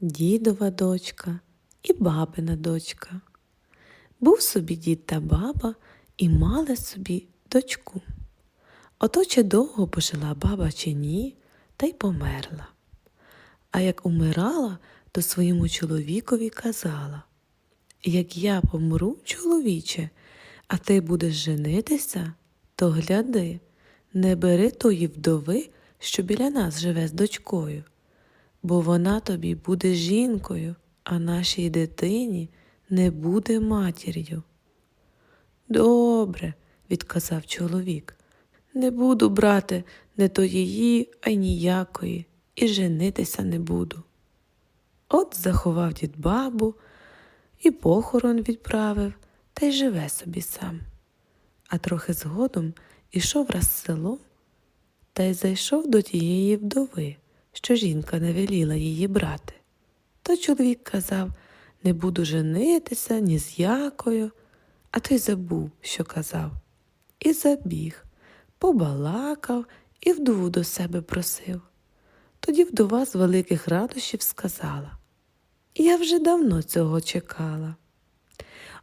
дідова дочка і бабина дочка. Був собі дід та баба і мали собі дочку. Ото чи довго пожила баба чи ні, та й померла. А як умирала, то своєму чоловікові казала Як я помру, чоловіче, а ти будеш женитися, то гляди, не бери тої вдови, що біля нас живе з дочкою, бо вона тобі буде жінкою, а нашій дитині не буде матір'ю. Добре, відказав чоловік. Не буду брати не то її, а й ніякої, і женитися не буду. От заховав дід бабу і похорон відправив, та й живе собі сам. А трохи згодом ішов раз селом та й зайшов до тієї вдови, що жінка не веліла її брати. То чоловік казав не буду женитися ні з якою, а той забув, що казав, і забіг, побалакав і вдову до себе просив. Тоді вдова з великих радощів сказала Я вже давно цього чекала.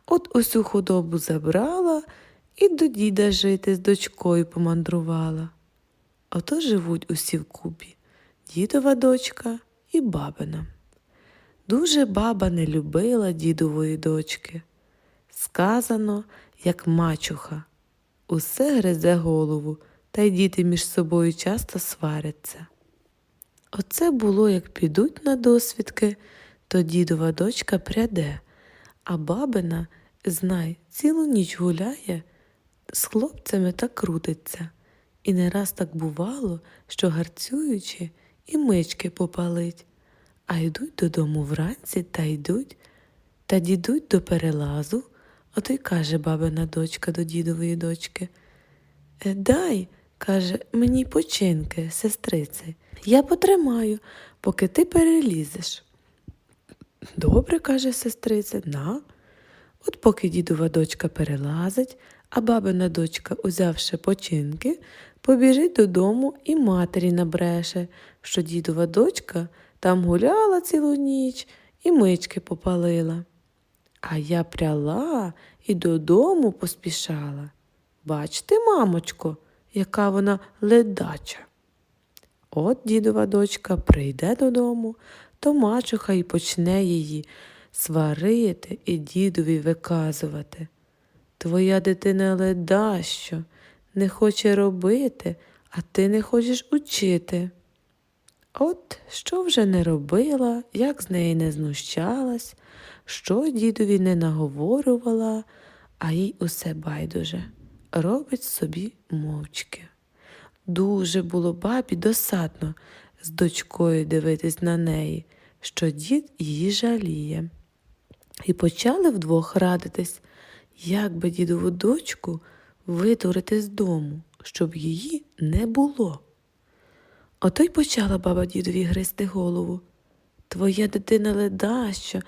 От усю худобу забрала і до діда жити з дочкою помандрувала. Ото живуть усі вкупі дідова дочка і бабина. Дуже баба не любила дідової дочки. Сказано, як мачуха, усе гризе голову, та й діти між собою часто сваряться. Оце було, як підуть на досвідки, то дідова дочка пряде, а бабина, знай, цілу ніч гуляє, з хлопцями та крутиться. І не раз так бувало, що гарцюючи, і мички попалить, а йдуть додому вранці та йдуть, та дідуть до перелазу, ото й каже бабина дочка до дідової дочки. «Е, Дай, каже, мені починки, сестриці, я потримаю, поки ти перелізеш. Добре, каже сестриця, на. От поки дідова дочка перелазить, а бабина дочка, узявши починки, побіжить додому і матері набреше, що дідова дочка там гуляла цілу ніч і мички попалила. А я пряла і додому поспішала. Бачте, мамочко, яка вона ледача. От дідова дочка прийде додому, то мачуха й почне її сварити і дідові виказувати. Твоя дитина ледащо, не хоче робити, а ти не хочеш учити. От що вже не робила, як з неї не знущалась, що дідові не наговорювала, а їй усе байдуже, робить собі мовчки. Дуже було бабі досадно з дочкою дивитись на неї, що дід її жаліє. І почали вдвох радитись, як би дідову дочку витурити з дому, щоб її не було. Ото й почала баба дідові гризти голову. Твоя дитина ледащо,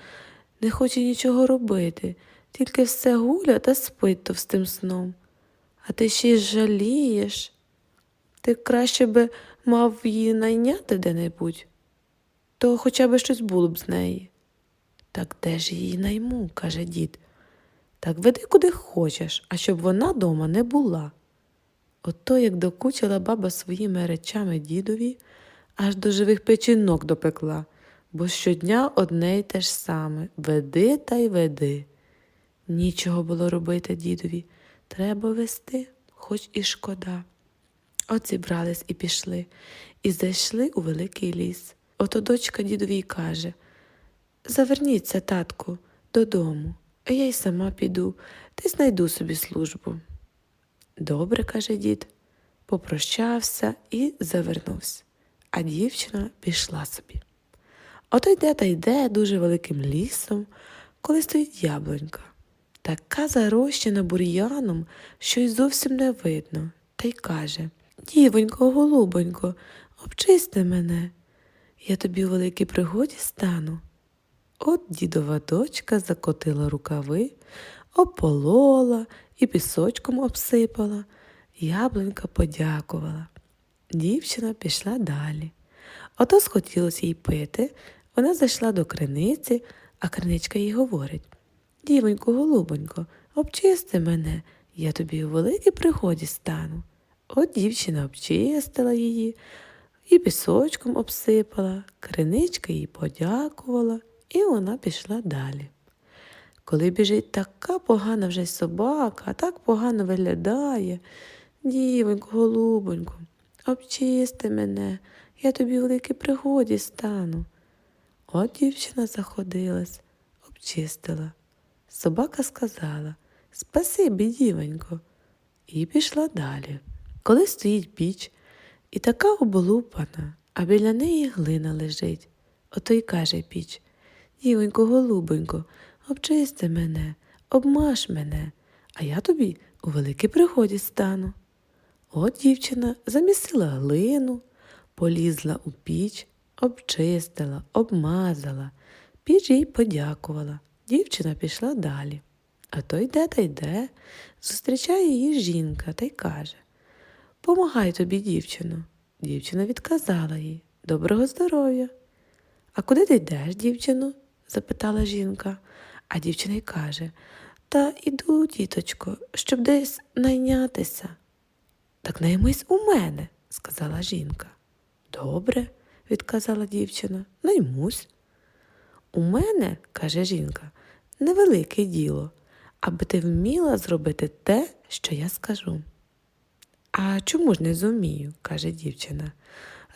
не хоче нічого робити, тільки все гуля та спить товстим сном. А ти ще й жалієш. Ти краще би мав її найняти де-небудь, то хоча б щось було б з неї. Так де ж її найму, каже дід. Так веди куди хочеш, а щоб вона дома не була. Ото як докучила баба своїми речами дідові, аж до живих печінок допекла, бо щодня одне й те ж саме веди та й веди. Нічого було робити дідові, треба вести, хоч і шкода. От зібрались і пішли, і зайшли у великий ліс. Ото дочка дідові й каже Заверніться, татку, додому, а я й сама піду, й знайду собі службу. Добре, каже дід, попрощався і завернувся, а дівчина пішла собі. Ото йде та йде дуже великим лісом, коли стоїть яблунька, така зарощена бур'яном, що й зовсім не видно, та й каже Дівонько, голубонько, обчисти мене, я тобі у великій пригоді стану. От дідова дочка закотила рукави, ополола і пісочком обсипала. Яблунька подякувала. Дівчина пішла далі. Ото схотілося їй пити, Вона зайшла до криниці, а криничка їй говорить Дівонько, голубонько, обчисти мене, я тобі у великій пригоді стану. От дівчина обчистила її і пісочком обсипала, криничка їй подякувала, і вона пішла далі. Коли біжить така погана вже собака, а так погано виглядає. Дівонько, голубонько, обчисти мене, я тобі у великій пригоді стану. От дівчина заходилась, обчистила. Собака сказала Спасибі, дівонько, і пішла далі. Коли стоїть піч, і така облупана, а біля неї глина лежить. Ото й каже піч Дівонько, голубонько, обчисти мене, обмаш мене, а я тобі у великій пригоді стану. От дівчина замісила глину, полізла у піч, обчистила, обмазала, піч їй подякувала. Дівчина пішла далі. А то йде та йде, зустрічає її жінка та й каже Помагай тобі, дівчино. Дівчина відказала їй Доброго здоров'я. А куди ти йдеш, дівчино? Запитала жінка. А дівчина й каже Та іду, діточко, щоб десь найнятися. Так наймись у мене, сказала жінка. Добре, відказала дівчина, наймусь. У мене, каже жінка, невелике діло, аби ти вміла зробити те, що я скажу. А чому ж не зумію, каже дівчина.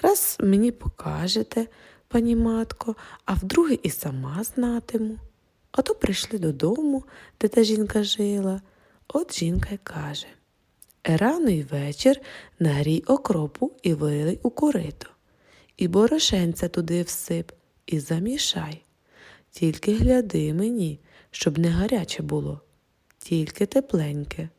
Раз мені покажете, пані матко, а вдруге і сама знатиму. Ото прийшли додому, де та жінка жила. От жінка й каже Рано й вечір нагрій окропу і вилий у корито, і борошенця туди всип, і замішай. Тільки гляди мені, щоб не гаряче було, тільки тепленьке.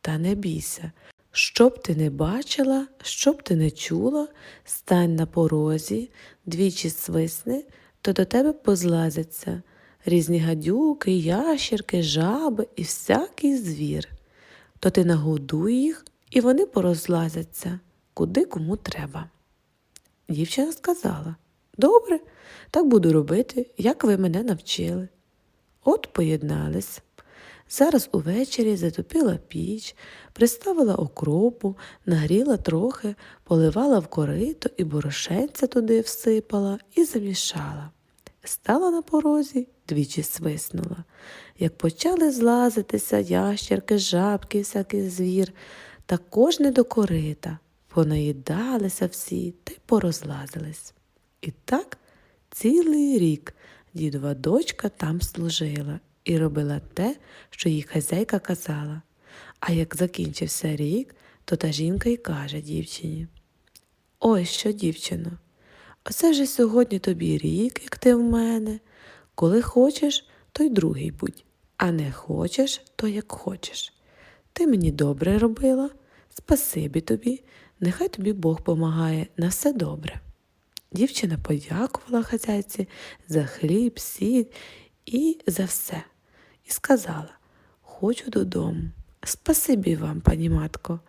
Та не бійся, щоб ти не бачила, щоб ти не чула, стань на порозі, двічі свисни, то до тебе позлазяться різні гадюки, ящірки, жаби і всякий звір. То ти нагодуй їх, і вони порозлазяться, куди кому треба. Дівчина сказала Добре, так буду робити, як ви мене навчили. От поєднались. Зараз увечері затопила піч, приставила окропу, нагріла трохи, поливала в корито і борошенця туди всипала і замішала. Стала на порозі, двічі свиснула. Як почали злазитися ящерки, жабки, всякий звір, та кожне до корита, понаїдалися всі та й порозлазились. І так цілий рік дідова дочка там служила і робила те, що їй хазяйка казала. А як закінчився рік, то та жінка й каже дівчині Ой що, дівчино, оце вже сьогодні тобі рік, як ти в мене. Коли хочеш, то й другий будь, а не хочеш, то як хочеш. Ти мені добре робила, спасибі тобі, нехай тобі Бог помагає на все добре. Дівчина подякувала хазяйці за хліб, сіль і за все, і сказала Хочу додому. Спасибі вам, пані матко.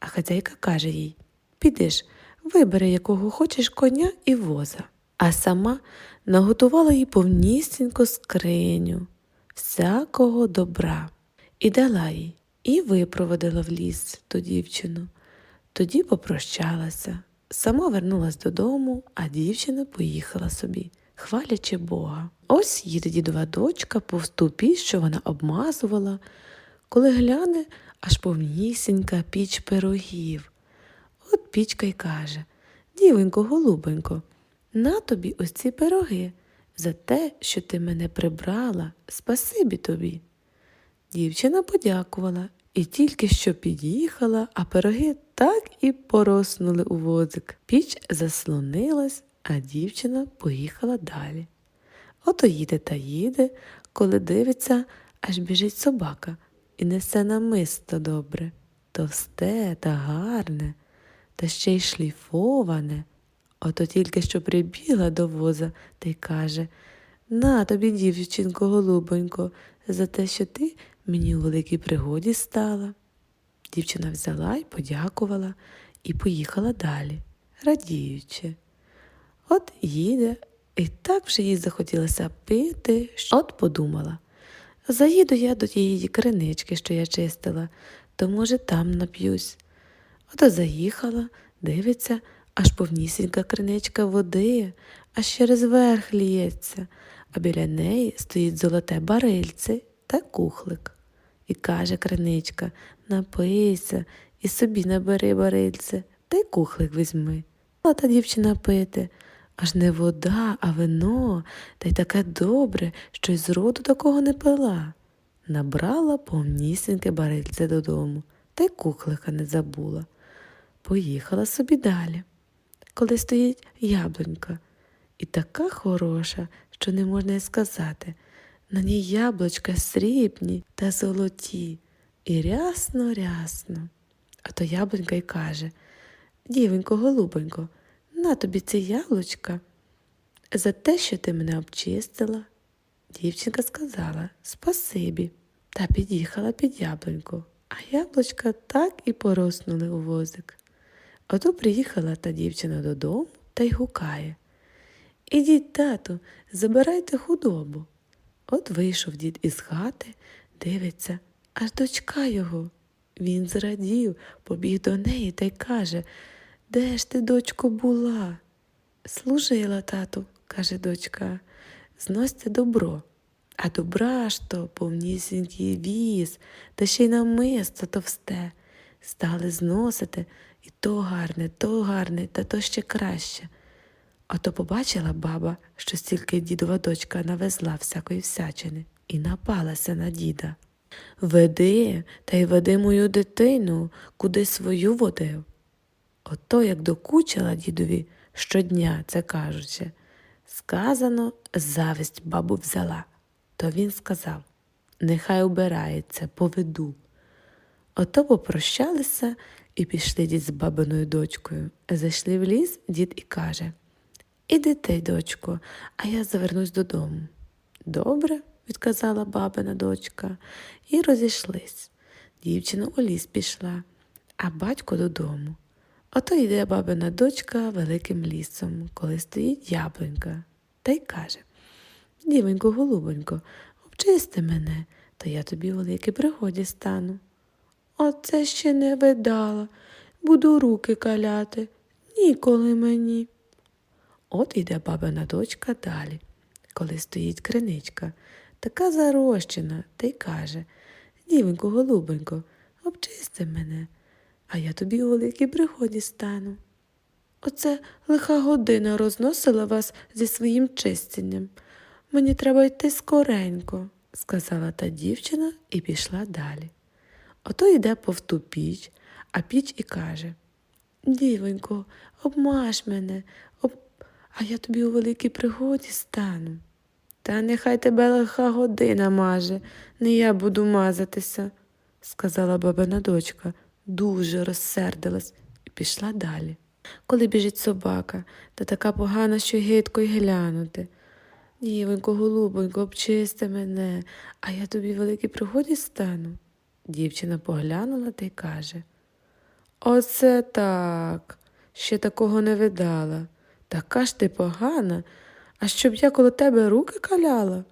А хазяйка каже їй Підеш, вибери, якого хочеш коня і воза. А сама наготувала їй повністінько скриню, всякого добра, і дала їй, і випроводила в ліс ту дівчину. Тоді попрощалася. Сама вернулась додому, а дівчина поїхала собі, хвалячи Бога. Ось їде дідова дочка повз ту піч, що вона обмазувала, коли гляне, аж повнісінька піч пирогів. От пічка й каже Дівонько, голубенько, на тобі ось ці пироги за те, що ти мене прибрала, спасибі тобі. Дівчина подякувала і тільки що під'їхала, а пироги так і пороснули у возик. Піч заслонилась, а дівчина поїхала далі. Ото їде та їде, коли дивиться, аж біжить собака і несе намисто добре, товсте та гарне, та ще й шліфоване. Ото тільки що прибігла до воза та й каже На тобі, дівчинко, голубонько, за те, що ти мені у великій пригоді стала. Дівчина взяла й подякувала і поїхала далі, радіючи. От їде, І так вже їй захотілося пити, що от подумала. Заїду я до тієї кринички, що я чистила, то, може, там нап'юсь. Ото заїхала, дивиться, аж повнісінька криничка води, аж через верх ліється, а біля неї стоїть золоте барильце та кухлик. І каже криничка напийся і собі набери барильце, та й кухлик візьми. Стала та дівчина пити. Аж не вода, а вино, та й таке добре, що й зроду такого не пила. Набрала повнісіньке барильце додому, та й кухлика не забула. Поїхала собі далі. Коли стоїть яблунька, і така хороша, що не можна й сказати. На ній яблучка срібні та золоті, і рясно рясно. А то яблунька й каже Дівенько, голубонько, на тобі ці яблучка. За те, що ти мене обчистила. Дівчинка сказала спасибі та під'їхала під яблуньку, а яблучка так і пороснули у возик. Ото приїхала та дівчина додому та й гукає. Ідіть, тату, забирайте худобу. От вийшов дід із хати, дивиться, аж дочка його. Він зрадів, побіг до неї та й каже Де ж ти, дочко, була? Служила, тату, каже дочка, зносьте добро. А добра ж то повнісінький віз, та ще й намисто товсте. Стали зносити, і то гарне, то гарне, та то ще краще. А то побачила баба, що стільки дідова дочка навезла всякої всячини, і напалася на діда. Веди, та й веди мою дитину, куди свою водив. Ото як докучила дідові щодня, це кажучи, сказано, зависть бабу взяла. То він сказав нехай убирається, поведу. Ото попрощалися і пішли дід з бабиною дочкою. Зайшли в ліс, дід і каже Іди ти, дочко, а я завернусь додому. Добре, відказала бабина дочка, і розійшлись. Дівчина у ліс пішла, а батько додому. Ото йде бабина дочка великим лісом, коли стоїть яблунька, та й каже Дівенько, голубонько, обчисти мене, то я тобі у великій пригоді стану. Оце ще не видала, буду руки каляти, ніколи мені. От іде бабина дочка далі, коли стоїть криничка, така зарощена, та й каже Дівенько, голубонько, обчисти мене, а я тобі у великій пригоді стану. Оце лиха година розносила вас зі своїм чистенням. Мені треба йти скоренько, сказала та дівчина і пішла далі. Ото йде повту піч, а піч і каже Дівонько, обмаж мене, об... а я тобі у великій пригоді стану. Та нехай тебе лиха година маже, не я буду мазатися, сказала бабина дочка, дуже розсердилась і пішла далі. Коли біжить собака, та така погана, що гидко й глянути. Дівонько, голубонько, обчисти мене, а я тобі в великій пригоді стану. Дівчина поглянула та й каже Оце так, ще такого не видала. Така ж ти погана, а щоб я коло тебе руки каляла.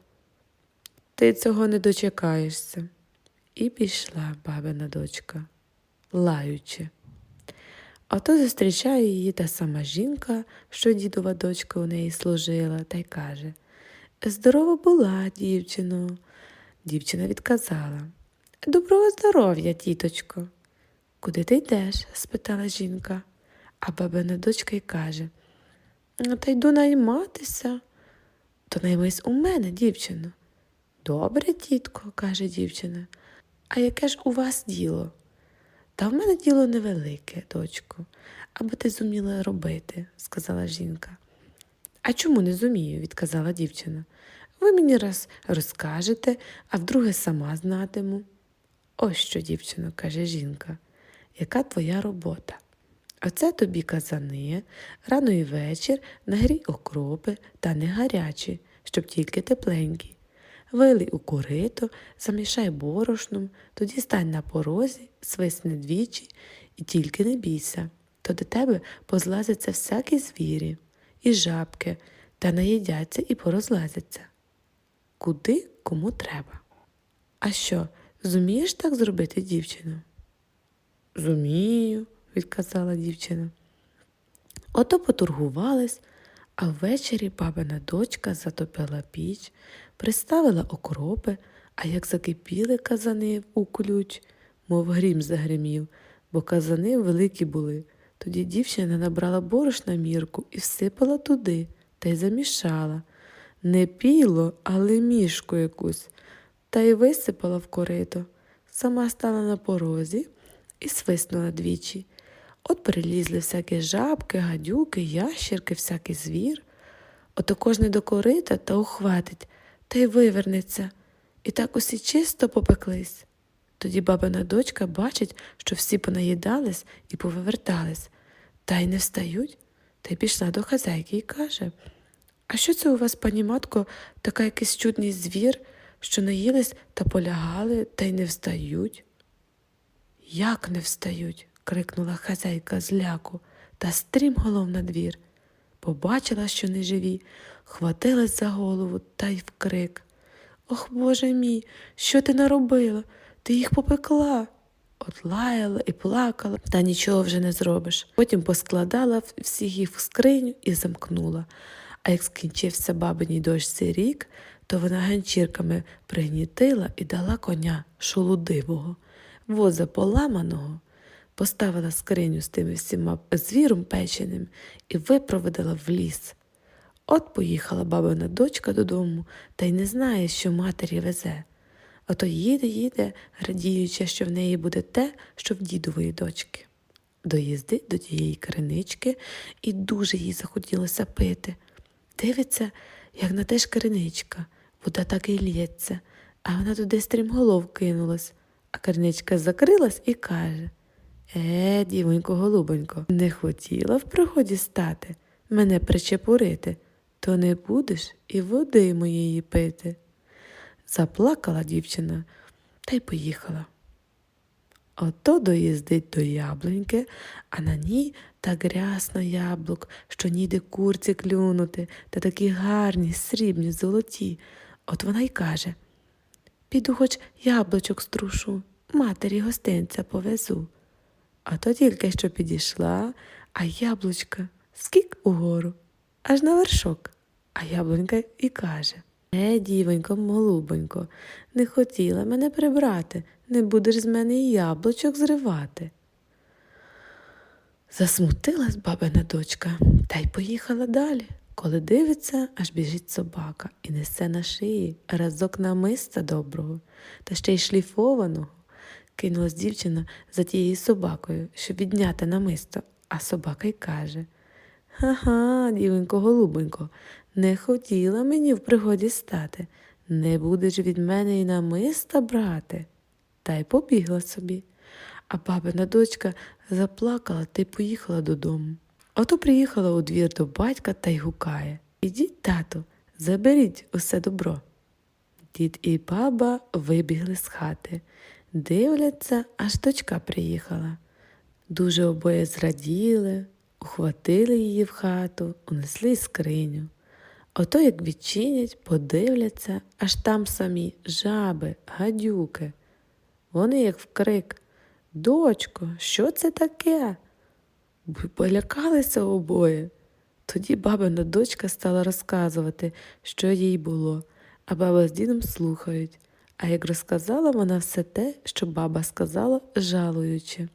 Ти цього не дочекаєшся. І пішла бабина дочка, лаючи. Ото зустрічає її та сама жінка, що дідова дочка у неї служила, та й каже Здорова була, дівчино. Дівчина відказала Доброго здоров'я, тіточко. Куди ти йдеш? спитала жінка. А бабина дочка й каже Та йду найматися. То наймись у мене, дівчино. Добре, тітко, каже дівчина. А яке ж у вас діло? Та в мене діло невелике, дочко, аби ти зуміла робити, сказала жінка. А чому не зумію? відказала дівчина. Ви мені раз розкажете, а вдруге сама знатиму. Ось що, дівчино, каже жінка, яка твоя робота? Оце тобі казани, рано і вечір нагрій окропи та не гарячі, щоб тільки тепленькі. Вилий у корито, замішай борошном, тоді стань на порозі, свисни двічі і тільки не бійся, то до тебе позлазяться всякі звірі, і жабки, та наїдяться і порозлазяться. Куди кому треба. А що, зумієш так зробити, дівчину? Зумію, відказала дівчина. Ото поторгувались, а ввечері бабина дочка затопила піч, приставила окропи, а як закипіли казани у ключ, мов грім загримів, бо казани великі були. Тоді дівчина набрала борошна мірку і всипала туди та й замішала. Не піло, але мішку якусь, та й висипала в корито. Сама стала на порозі і свиснула двічі. От прилізли всякі жабки, гадюки, ящірки, всякий звір. Ото кожний до корита та ухватить, та й вивернеться. І так усі чисто попеклись. Тоді бабина дочка бачить, що всі понаїдались і повивертались, та й не встають, та й пішла до хазяйки і каже А що це у вас, пані матко, така якийсь чудний звір, що наїлись та полягали, та й не встають? Як не встають? Крикнула хазяйка з ляку та стрімголов на двір. Побачила, що не живі, хватилась за голову та й вкрик. Ох, Боже мій, що ти наробила? Ти їх попекла. От лаяла і плакала, та нічого вже не зробиш. Потім поскладала всіх їх в скриню і замкнула. А як скінчився бабиній дочці рік, то вона ганчірками пригнітила і дала коня шолудивого, воза поламаного, поставила скриню з тими всіма звіром печеним і випроводила в ліс. От поїхала бабина дочка додому та й не знає, що матері везе. Ото їде, їде, радіючи, що в неї буде те, що в дідової дочки. Доїздить до тієї кринички і дуже їй захотілося пити. Дивиться, як на те ж криничка, вода так і лється, а вона туди стрімголов кинулась, а криничка закрилась і каже Е, дівонько, голубонько, не хотіла в приході стати, мене причепурити, то не будеш і води моєї пити. Заплакала дівчина та й поїхала. Ото доїздить до яблуньки, а на ній так рясно яблук, що ніде курці клюнути, та такі гарні, срібні, золоті. От вона й каже Піду хоч яблучок струшу, матері гостинця повезу. А то тільки що підійшла, а яблучка скік угору, аж на вершок. А яблунька і каже Е, дівонько, голубонько, не хотіла мене прибрати, не будеш з мене і яблучок зривати. Засмутилась бабина дочка та й поїхала далі. Коли дивиться, аж біжить собака і несе на шиї разок намиста доброго, та ще й шліфованого. Кинулась дівчина за тією собакою, щоб відняти намисто, а собака й каже Ага, дівонько, голубонько, не хотіла мені в пригоді стати, не будеш від мене й намиста брати. Та й побігла собі. А бабина дочка заплакала та й поїхала додому. Ото приїхала у двір до батька та й гукає Ідіть, тату, заберіть усе добро. Дід і баба вибігли з хати. Дивляться, аж дочка приїхала. Дуже обоє зраділи, ухватили її в хату, унесли скриню. Ото як відчинять, подивляться, аж там самі жаби, гадюки. Вони як вкрик Дочко, що це таке? Полякалися обоє. Тоді бабина дочка стала розказувати, що їй було, а баба з дідом слухають. А як розказала вона все те, що баба сказала, жалуючи.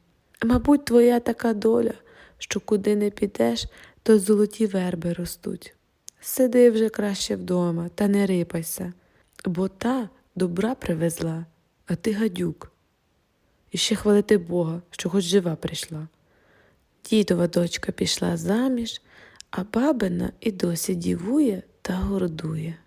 Мабуть, твоя така доля, що куди не підеш, то золоті верби ростуть. Сиди вже краще вдома та не рипайся, бо та добра привезла, а ти гадюк. І ще хвалити Бога, що хоч жива прийшла. Дідова дочка пішла заміж, а бабина і досі дівує та гордує.